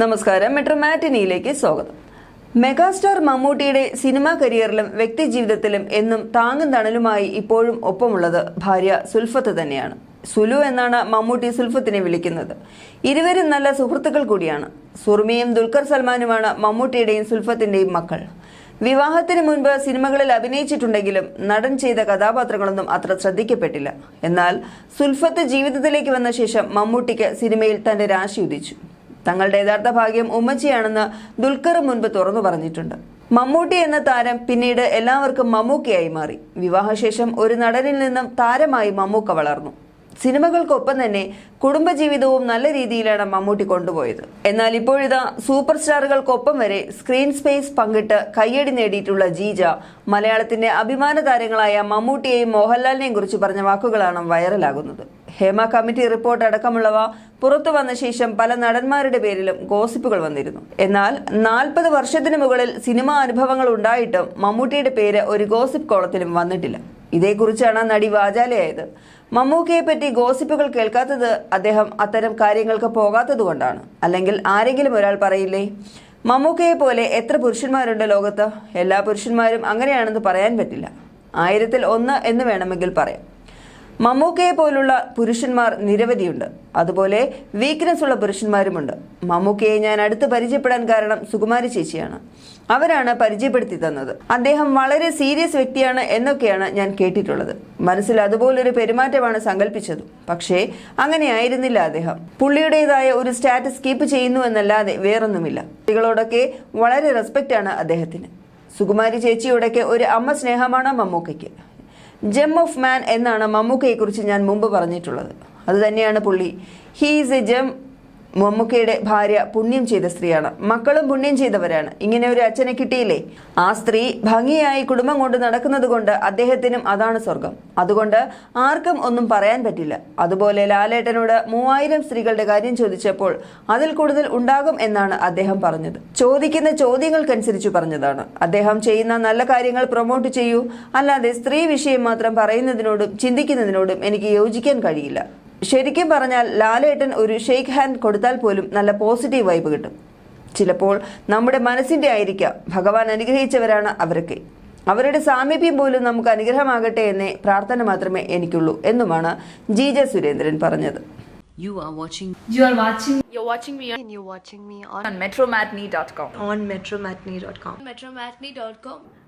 നമസ്കാരം. മെട്രോ മാറ്റിനിയിലേക്ക് സ്വാഗതം. മെഗാസ്റ്റാർ മമ്മൂട്ടിയുടെ സിനിമാ കരിയറിലും വ്യക്തിജീവിതത്തിലും എന്നും താങ്ങും തണലുമായി ഇപ്പോഴും ഒപ്പമുള്ളത് ഭാര്യ സുൽഫത്ത് തന്നെയാണ്. സുലു എന്നാണ് മമ്മൂട്ടി സുൽഫത്തിനെ വിളിക്കുന്നത്. ഇരുവരും നല്ല സുഹൃത്തുക്കൾ കൂടിയാണ്. സുർമിയും ദുൽഖർ സൽമാനുമാണ് മമ്മൂട്ടിയുടെയും സുൽഫത്തിന്റെയും മക്കൾ. വിവാഹത്തിന് മുൻപ് സിനിമകളിൽ അഭിനയിച്ചിട്ടുണ്ടെങ്കിലും നടൻ ചെയ്ത കഥാപാത്രങ്ങളൊന്നും അത്ര ശ്രദ്ധിക്കപ്പെട്ടില്ല. എന്നാൽ സുൽഫത്ത് ജീവിതത്തിലേക്ക് വന്ന ശേഷം മമ്മൂട്ടിക്ക് സിനിമയിൽ തന്റെ രാശി ഉദിച്ചു. തങ്ങളുടെ യഥാർത്ഥ ഭാഗ്യം ഉമ്മച്ചിയാണെന്ന് ദുൽഖർ മുൻപ് തുറന്നു പറഞ്ഞിട്ടുണ്ട്. മമ്മൂട്ടി എന്ന താരം പിന്നീട് എല്ലാവർക്കും മമ്മൂക്കയായി മാറി. വിവാഹശേഷം ഒരു നടനിൽ നിന്നും താരമായി മമ്മൂക്ക വളർന്നു. സിനിമകൾക്കൊപ്പം തന്നെ കുടുംബജീവിതവും നല്ല രീതിയിലാണ് മമ്മൂട്ടി കൊണ്ടുപോയത്. എന്നാൽ ഇപ്പോഴിതാ സൂപ്പർ സ്റ്റാറുകൾക്കൊപ്പം വരെ സ്ക്രീൻ സ്പേസ് പങ്കിട്ട് കയ്യടി നേടിയിട്ടുള്ള ജീജ മലയാളത്തിന്റെ അഭിമാന താരങ്ങളായ മമ്മൂട്ടിയെയും മോഹൻലാലിനെയും കുറിച്ച് പറഞ്ഞ വാക്കുകളാണ് വൈറലാകുന്നത്. ഹേമ കമ്മിറ്റി റിപ്പോർട്ട് അടക്കമുള്ളവ പുറത്തു വന്ന ശേഷം പല നടന്മാരുടെ പേരിലും ഗോസിപ്പുകൾ വന്നിരുന്നു. എന്നാൽ നാൽപ്പത് വർഷത്തിനു മുകളിൽ സിനിമാ അനുഭവങ്ങൾ ഉണ്ടായിട്ടും മമ്മൂട്ടിയുടെ പേര് ഒരു ഗോസിപ്പ് കോളത്തിലും വന്നിട്ടില്ല. ഇതേക്കുറിച്ചാണ് നടി വാചാലയായത്. മമ്മൂക്കയെ പറ്റി ഗോസിപ്പുകൾ കേൾക്കാത്തത് അദ്ദേഹം അത്തരം കാര്യങ്ങൾക്ക് പോകാത്തതുകൊണ്ടാണ് അല്ലെങ്കിൽ ആരെങ്കിലും ഒരാൾ പറയില്ലേ മമ്മൂക്കയെ പോലെ എത്ര പുരുഷന്മാരുണ്ട് ലോകത്ത്? എല്ലാ പുരുഷന്മാരും അങ്ങനെയാണെന്ന് പറയാൻ പറ്റില്ല. ആയിരത്തിൽ ഒന്ന് എന്ന് വേണമെങ്കിൽ പറയാം. മമ്മൂക്കയെ പോലുള്ള പുരുഷന്മാർ നിരവധിയുണ്ട്. അതുപോലെ വീക്ക്നെസ് ഉള്ള പുരുഷന്മാരുമുണ്ട്. മമ്മൂക്കയെ ഞാൻ അടുത്ത് പരിചയപ്പെടാൻ കാരണം സുകുമാരി ചേച്ചിയാണ്. അവരാണ് പരിചയപ്പെടുത്തി തന്നത്. അദ്ദേഹം വളരെ സീരിയസ് വ്യക്തിയാണ് എന്നൊക്കെയാണ് ഞാൻ കേട്ടിട്ടുള്ളത്. മനസ്സിൽ അതുപോലൊരു പെരുമാറ്റമാണ് സങ്കല്പിച്ചതും പക്ഷേ അങ്ങനെയായിരുന്നില്ല അദ്ദേഹം. പുള്ളിയുടേതായ ഒരു സ്റ്റാറ്റസ് കീപ്പ് ചെയ്യുന്നു എന്നല്ലാതെ വേറൊന്നുമില്ല. കുട്ടികളോടൊക്കെ വളരെ റെസ്പെക്റ്റ് ആണ് അദ്ദേഹത്തിന്. സുകുമാരി ചേച്ചിയോടൊക്കെ ഒരു അമ്മ സ്നേഹമാണ് മമ്മൂക്കയ്ക്ക്. ജെം ഓഫ് മാൻ എന്നാണ് മമ്മൂക്കയെക്കുറിച്ച് ഞാൻ മുമ്പ് പറഞ്ഞിട്ടുള്ളത്. അതുതന്നെയാണ് പുള്ളി. ഹീ ഈസ് എ ജെം മമ്മൂക്കയുടെ ഭാര്യ പുണ്യം ചെയ്ത സ്ത്രീയാണ്. മക്കളും പുണ്യം ചെയ്തവരാണ്. ഇങ്ങനെ ഒരു അച്ഛനെ കിട്ടിയില്ലേ? ആ സ്ത്രീ ഭംഗിയായി കുടുംബം കൊണ്ട് നടക്കുന്നത് കൊണ്ട് അദ്ദേഹത്തിനും അതാണ് സ്വർഗം അതുകൊണ്ട് ആർക്കും ഒന്നും പറയാൻ പറ്റില്ല. അതുപോലെ ലാലേട്ടനോട് മൂവായിരം സ്ത്രീകളുടെ കാര്യം ചോദിച്ചപ്പോൾ അതിൽ കൂടുതൽ ഉണ്ടാകും എന്നാണ് അദ്ദേഹം പറഞ്ഞത്. ചോദിക്കുന്ന ചോദ്യങ്ങൾക്കനുസരിച്ച് പറഞ്ഞതാണ്. അദ്ദേഹം ചെയ്യുന്ന നല്ല കാര്യങ്ങൾ പ്രൊമോട്ട് ചെയ്യൂ. അല്ലാതെ സ്ത്രീ വിഷയം മാത്രം പറയുന്നതിനോടും ചിന്തിക്കുന്നതിനോടും എനിക്ക് യോജിക്കാൻ കഴിയില്ല. ശരിക്കും പറഞ്ഞാൽ ലാലേട്ടൻ ഒരു ഷെയ്ക്ക് ഹാൻഡ് കൊടുത്താൽ പോലും നല്ല പോസിറ്റീവ് വൈബ് കിട്ടും ചിലപ്പോൾ നമ്മുടെ മനസ്സിന്റെ ആയിരിക്കാം ഭഗവാൻ അനുഗ്രഹിച്ചവരാണ് അവരൊക്കെ അവരുടെ സാമീപ്യം പോലും നമുക്ക് അനുഗ്രഹമാകട്ടെ എന്നേ പ്രാർത്ഥന മാത്രമേ എനിക്കുള്ളൂ എന്നുമാണ് ജീജ സുരേന്ദ്രൻ പറഞ്ഞത് You are watching You are watching You're watching me and you're watching me on, on metromatney.com. on metromatney.com. metromatney.com.